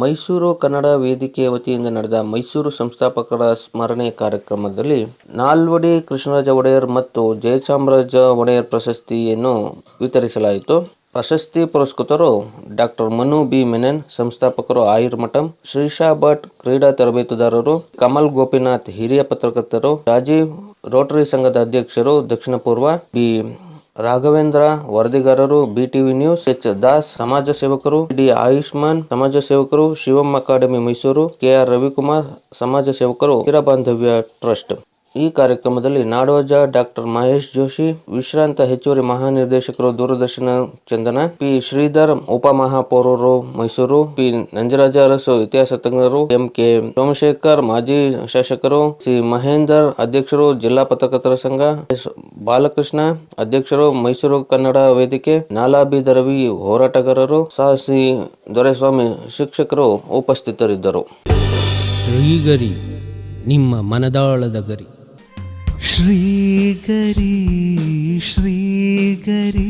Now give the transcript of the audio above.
ಮೈಸೂರು ಕನ್ನಡ ವೇದಿಕೆ ವತಿಯಿಂದ ನಡೆದ ಮೈಸೂರು ಸಂಸ್ಥಾಪಕರ ಸ್ಮರಣೆ ಕಾರ್ಯಕ್ರಮದಲ್ಲಿ ನಾಲ್ವಡಿ ಕೃಷ್ಣರಾಜ ಒಡೆಯರ್ ಮತ್ತು ಜಯಚಾಮರಾಜ ಒಡೆಯರ್ ಪ್ರಶಸ್ತಿಯನ್ನು ವಿತರಿಸಲಾಯಿತು. ಪ್ರಶಸ್ತಿ ಪುರಸ್ಕೃತರು ಡಾಕ್ಟರ್ ಮನು ಬಿ ಮೆನನ್, ಸಂಸ್ಥಾಪಕರು ಆಯುರ್ಮಠಂ ಶ್ರೀಶಾ ಭಟ್, ಕ್ರೀಡಾ ತರಬೇತುದಾರರು, ಕಮಲ್ ಗೋಪಿನಾಥ್, ಹಿರಿಯ ಪತ್ರಕರ್ತರು, ರಾಜೀವ್ ರೋಟರಿ ಸಂಘದ ಅಧ್ಯಕ್ಷರು, ದಕ್ಷಿಣ ಪೂರ್ವ ಬಿ ರಾಘವೇಂದ್ರ, ವರದಿಗಾರರು ಬಿಟಿವಿ ನ್ಯೂಸ್ ಎಚ್. ದಾಸ್, ಸಮಾಜ ಸೇವಕರು ಡಿ ಆಯುಷ್ಮಾನ್, ಸಮಾಜ ಸೇವಕರು, ಶಿವಮ್ ಅಕಾಡೆಮಿ ಮೈಸೂರು ಕೆಆರ್ ರವಿಕುಮಾರ್, ಸಮಾಜ ಸೇವಕರು ಬಾಂಧವ್ಯ ಟ್ರಸ್ಟ್. ಈ ಕಾರ್ಯಕ್ರಮದಲ್ಲಿ ನಾಡೋಜ ಡಾಕ್ಟರ್ ಮಹೇಶ್ ಜೋಶಿ, ವಿಶ್ರಾಂತ ಹೆಚ್ಚುವರಿ ಮಹಾನಿರ್ದೇಶಕರು ದೂರದರ್ಶನ ಚಂದನ, ಪಿ ಶ್ರೀಧರ್ ಉಪಮಹಾಪೌರರು ಮೈಸೂರು, ಪಿ ನಂಜರಾಜ ಅರಸು ಇತಿಹಾಸ ತಜ್ಞರು, ಎಂ ಕೆ ಸೋಮಶೇಖರ್ ಮಾಜಿ ಶಾಸಕರು, ಸಿ ಮಹೇಂದರ್ ಅಧ್ಯಕ್ಷರು ಜಿಲ್ಲಾ ಪತ್ರಕರ್ತರ ಸಂಘ, ಎಸ್ ಬಾಲಕೃಷ್ಣ ಅಧ್ಯಕ್ಷರು ಮೈಸೂರು ಕನ್ನಡ ವೇದಿಕೆ, ನಾಲಾಬಿ ಹೋರಾಟಗಾರರು ಸಾಹಸಿ ದೊರೆಸ್ವಾಮಿ ಶಿಕ್ಷಕರು ಉಪಸ್ಥಿತರಿದ್ದರು. ಗರಿ ನಿಮ್ಮ ಮನದಾಳದ ಗರಿ. ശ്രീകരി ശ്രീകരി